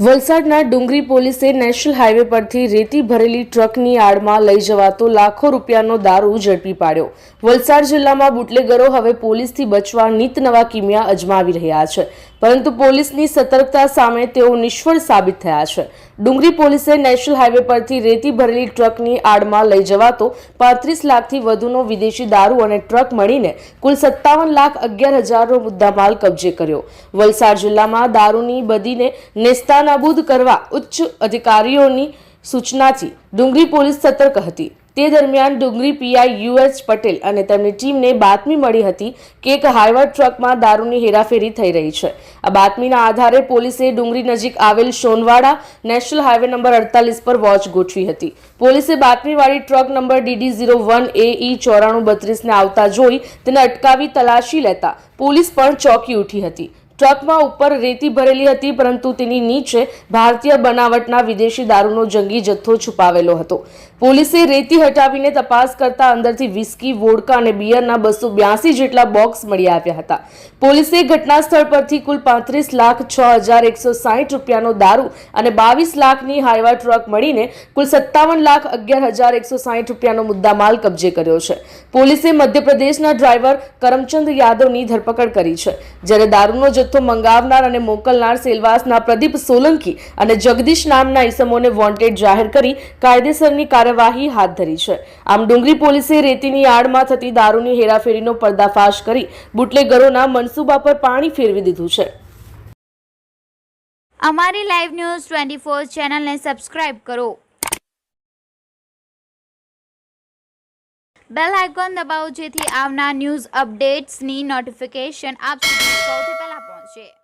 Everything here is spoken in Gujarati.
વલસાડના ડુંગરી પોલીસે નેશનલ હાઈવે પરથી રેતી ભરેલી ટ્રકની આડમાં લઈ જવાતો લાખો રૂપિયાનો દારૂ ઝડપી પાડ્યો. વલસાડ જિલ્લામાં બુટલેગરો હવે પોલીસથી બચવા નીત નવા કિમિયા અજમાવી રહ્યા છે. પરંતુ પોલીસની સતર્કતા સામે તેઓ નિષ્ફળ સાબિત થયા છે. ડુંગરી પોલીસે નેશનલ હાઈવે પરથી રેતી ભરેલી ટ્રકની આડમાં લઈ જવાતો પાંત્રીસ લાખથી વધુનો વિદેશી દારૂ અને ટ્રક મળીને કુલ સત્તાવન લાખ અગિયાર હજારનો મુદ્દામાલ કબજે કર્યો. વલસાડ જિલ્લામાં દારૂની બદીને નેસ્તાનાબૂદ કરવા ઉચ્ચ અધિકારીઓની સૂચનાથી ડુંગરી પોલીસ સતર્ક હતી. તે દરમિયાન ડુંગરી પીઆઈ યુએસ પટેલ અને તેમની ટીમને બાતમી મળી હતી કે એક હાઈવા ટ્રકમાં દારૂની હેરાફેરી થઈ રહી છે. આ બાતમીના આધારે પોલીસે ડુંગરી નજીક આવેલ સોનવાડા નેશનલ હાઈવે નંબર અડતાલીસ પર વોચ ગોઠવી હતી. પોલીસે બાતમીવાળી truck number DD zero one A E ચોરાણું બત્રીસને આવતા જોઈ તેને અટકાવી તલાશી લેતા પોલીસ પણ ચોંકી ઉઠી હતી. ટ્રકમાં ઉપર રેતી ભરેલી હતી, પરંતુ તેની નીચે ભારતીય બનાવટના વિદેશી દારૂનો જંગી જથ્થો છુપાવેલો હતો. પોલીસે રેતી હટાવીને તપાસ કરતા અંદરથી વિસ્કી, વોડકા અને બિયરના બસો બ્યાસી જેટલા બોક્સ મળી આવ્યા હતા. પોલીસે ઘટના સ્થળ પરથી કુલ પાંત્રીસ લાખ છ હજાર એકસો સાહીઠ રૂપિયાનો દારૂ અને બાવીસ લાખની હાઈવા ટ્રક મળીને કુલ સત્તાવન લાખ અગિયાર હજાર એકસો સાહીઠ રૂપિયાનો મુદ્દામાલ કબજે કર્યો છે. પોલીસે મધ્યપ્રદેશના ડ્રાઈવર કરમચંદ યાદવની ધરપકડ કરી છે. જ્યારે દારૂનો જથ્થો મંગાવનાર અને મોકલનાર સેલવાસના પ્રદીપ સોલંકી અને જગદીશ નામના ઇસમોને વોન્ટેડ જાહેર કરી કાયદેસરની કાર્યવાહી હાથ ધરી છે. આમ ડુંગરી પોલીસે રેતીની આડમાં થતી દારૂની હેરાફેરીનો પર્દાફાશ કરી બુટલેગરોના મનસૂબા પર પાણી ફેરવી દીધું છે. અમારી લાઈવ ન્યૂઝ ટ્વેન્ટી ફોર ચેનલને સબસ્ક્રાઇબ કરો. બેલ આઇકોન દબાવો જેથી આવનાર ન્યૂઝ અપડેટ્સની નોટિફિકેશન આપ સુધી સૌથી પહેલા je.